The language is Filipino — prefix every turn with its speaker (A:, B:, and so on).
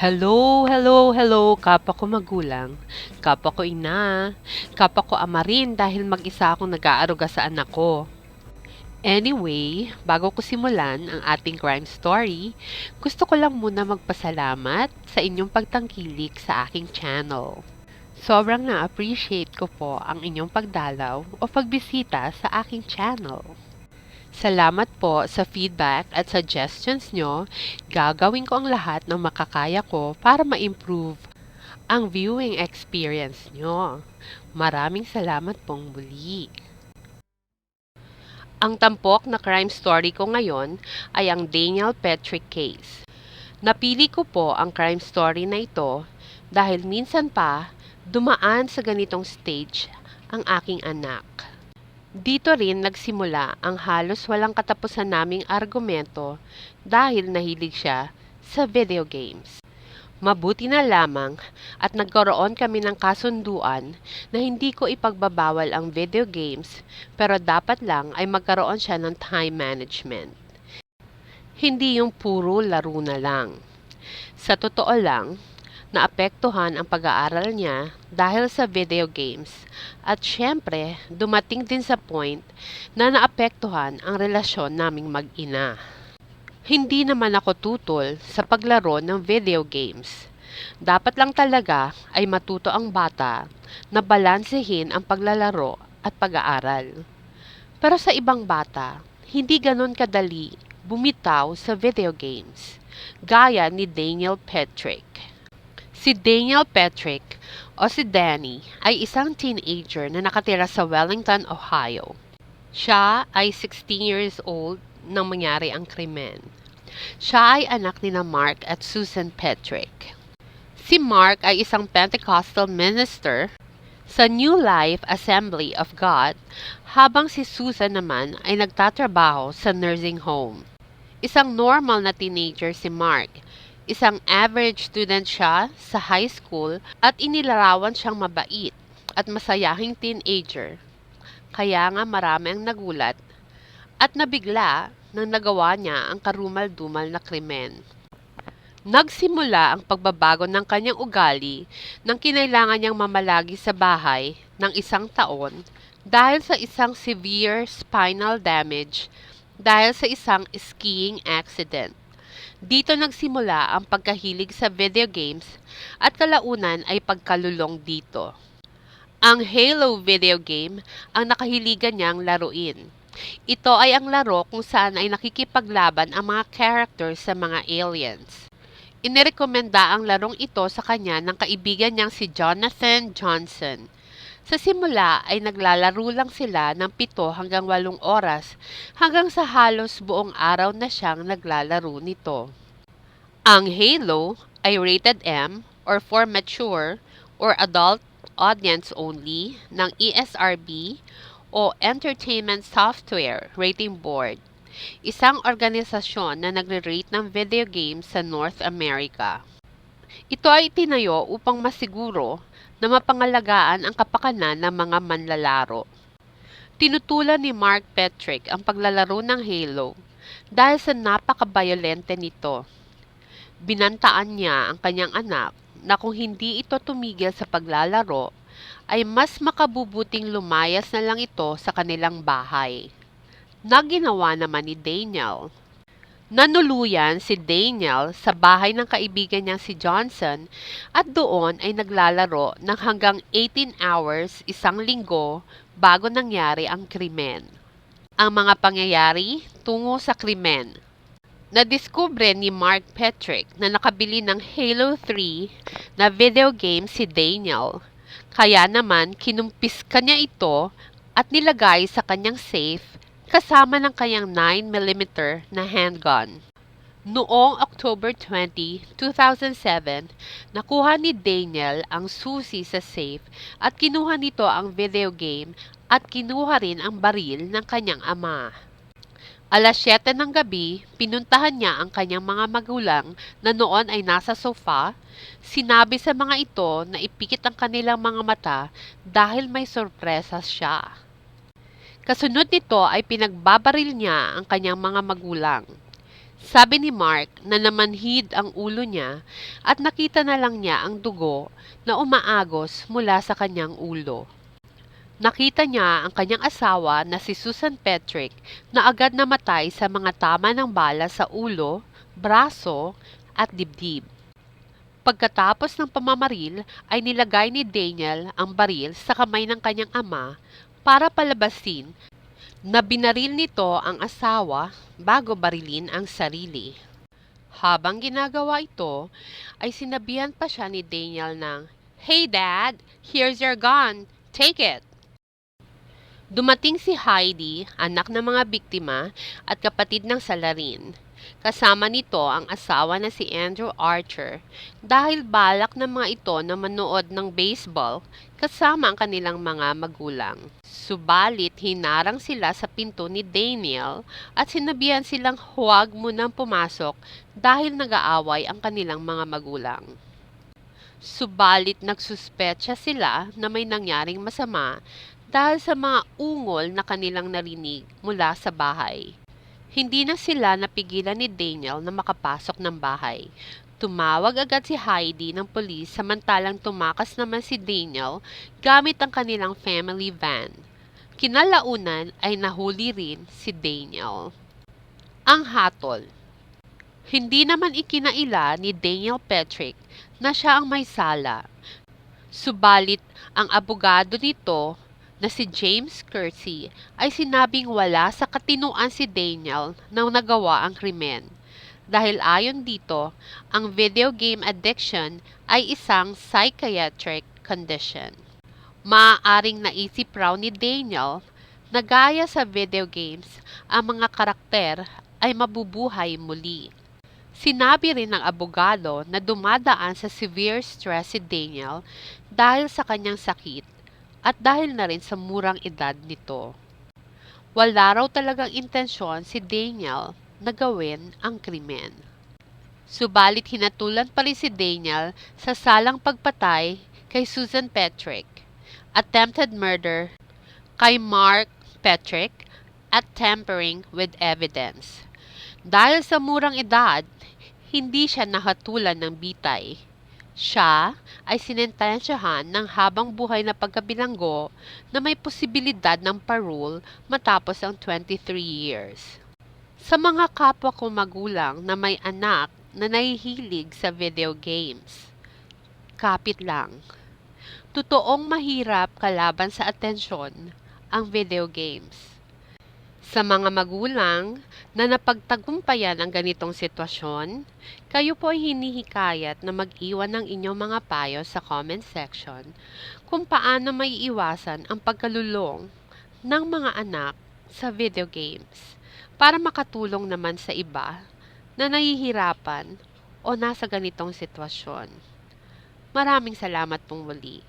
A: Hello, hello, hello, kapwa ko magulang, kapwa ko ina, kapwa ko ama rin dahil mag-isa akong nag-aaruga sa anak ko. Anyway, bago ko simulan ang ating crime story, gusto ko lang muna magpasalamat sa inyong pagtangkilik sa aking channel. Sobrang na-appreciate ko po ang inyong pagdalaw o pagbisita sa aking channel. Salamat po sa feedback at suggestions nyo. Gagawin ko ang lahat ng makakaya ko para ma-improve ang viewing experience nyo. Maraming salamat pong muli. Ang tampok na crime story ko ngayon ay ang Daniel Petrick case. Napili ko po ang crime story na ito dahil minsan pa dumaan sa ganitong stage ang aking anak. Dito rin nagsimula ang halos walang katapusan naming argumento dahil nahilig siya sa video games. Mabuti na lamang at nagkaroon kami ng kasunduan na hindi ko ipagbabawal ang video games pero dapat lang ay magkaroon siya ng time management. Hindi yung puro laro na lang. Sa totoo lang, naapektuhan ang pag-aaral niya dahil sa video games at syempre dumating din sa point na naapektuhan ang relasyon naming mag-ina. Hindi naman ako tutol sa paglaro ng video games. Dapat lang talaga ay matuto ang bata na balansehin ang paglalaro at pag-aaral. Pero sa ibang bata, hindi ganon kadali bumitaw sa video games, gaya ni Daniel Petrick. Si Daniel Petrick o si Danny ay isang teenager na nakatira sa Wellington, Ohio. Siya ay 16 years old nang mangyari ang krimen. Siya ay anak ni na Mark at Susan Petrick. Si Mark ay isang Pentecostal minister sa New Life Assembly of God habang si Susan naman ay nagtatrabaho sa nursing home. Isang normal na teenager si Mark Isang average student siya sa high school at inilarawan siyang mabait at masayahing teenager. Kaya nga marami ang nagulat at nabigla nang nagawa niya ang karumal-dumal na krimen. Nagsimula ang pagbabago ng kanyang ugali nang kinailangan niyang mamalagi sa bahay ng isang taon dahil sa isang severe spinal damage dahil sa isang skiing accident. Dito nagsimula ang pagkahilig sa video games at kalaunan ay pagkalulong dito. Ang Halo video game ang nakahiligan niyang laruin. Ito ay ang laro kung saan ay nakikipaglaban ang mga characters sa mga aliens. Inirekomenda ang larong ito sa kanya ng kaibigan niyang si Jonathan Johnson. Sa simula ay naglalaro lang sila ng pito hanggang walong oras hanggang sa halos buong araw na siyang naglalaro nito. Ang Halo ay rated M or for mature or adult audience only ng ESRB o Entertainment Software Rating Board, isang organisasyon na nagre-rate ng video games sa North America. Ito ay tinayo upang masiguro na mapangalagaan ang kapakanan ng mga manlalaro. Tinutulan ni Mark Petrick ang paglalaro ng Halo dahil sa napakabayolente nito. Binantaan niya ang kanyang anak na kung hindi ito tumigil sa paglalaro, ay mas makabubuting lumayas na lang ito sa kanilang bahay. Naginawa naman ni Daniel. Nanuluyan si Daniel sa bahay ng kaibigan niyang si Johnson at doon ay naglalaro ng hanggang 18 hours isang linggo bago nangyari ang krimen. Ang mga pangyayari tungo sa krimen. Nadiskubre ni Mark Petrick na nakabili ng Halo 3 na video game si Daniel kaya naman kinumpis kanya ito at nilagay sa kanyang safe kasama ng kanyang 9mm na handgun. Noong October 20, 2007, nakuha ni Daniel ang susi sa safe at kinuha nito ang video game at kinuha rin ang baril ng kanyang ama. Alas 7 ng gabi, pinuntahan niya ang kanyang mga magulang na noon ay nasa sofa. Sinabi sa mga ito na ipikit ang kanilang mga mata dahil may sorpresa siya. Kasunod nito ay pinagbabaril niya ang kanyang mga magulang. Sabi ni Mark na namanhid ang ulo niya at nakita na lang niya ang dugo na umaagos mula sa kanyang ulo. Nakita niya ang kanyang asawa na si Susan Petrick na agad namatay sa mga tama ng bala sa ulo, braso at dibdib. Pagkatapos ng pamamaril ay nilagay ni Daniel ang baril sa kamay ng kanyang ama para palabasin na binaril nito ang asawa bago barilin ang sarili. Habang ginagawa ito, ay sinabihan pa siya ni Daniel ng, Hey Dad, here's your gun, take it! Dumating si Heidi, anak ng mga biktima at kapatid ng salarin. Kasama nito ang asawa na si Andrew Archer dahil balak ng mga ito na manood ng baseball kasama ang kanilang mga magulang. Subalit hinarang sila sa pinto ni Daniel at sinabihan silang huwag munang pumasok dahil nag-aaway ang kanilang mga magulang. Subalit nagsuspetsa sila na may nangyaring masama dahil sa mga ungol na kanilang narinig mula sa bahay. Hindi na sila napigilan ni Daniel na makapasok ng bahay. Tumawag agad si Heidi ng polis samantalang tumakas naman si Daniel gamit ang kanilang family van. Kinalaunan ay nahuli rin si Daniel. Ang hatol Hindi naman ikinaila ni Daniel Petrick na siya ang may sala. Subalit ang abogado nito na si James Kersey ay sinabing wala sa katinuan si Daniel nang nagawa ang krimen. Dahil ayon dito, ang video game addiction ay isang psychiatric condition. Maaaring naisip raw ni Daniel na gaya sa video games, ang mga karakter ay mabubuhay muli. Sinabi rin ng abogado na dumadaan sa severe stress si Daniel dahil sa kanyang sakit at dahil na rin sa murang edad nito. Wala raw talagang intensyon si Daniel na gawin ang krimen. Subalit hinatulan pa rin si Daniel sa salang pagpatay kay Susan Petrick, attempted murder kay Mark Petrick, at tampering with evidence. Dahil sa murang edad, hindi siya nahatulan ng bitay siya ay sinentensyahan ng habang buhay na pagkabilanggo na may posibilidad ng parole matapos ang 23 years. Sa mga kapwa ko magulang na may anak na nahihilig sa video games, kapit lang. Totoong mahirap kalaban sa atensyon ang video games. Sa mga magulang na napagtagumpayan ang ganitong sitwasyon, kayo po ay hinihikayat na mag-iwan ng inyong mga payo sa comment section kung paano may iwasan ang pagkalulong ng mga anak sa video games para makatulong naman sa iba na nahihirapan o nasa ganitong sitwasyon. Maraming salamat pong muli.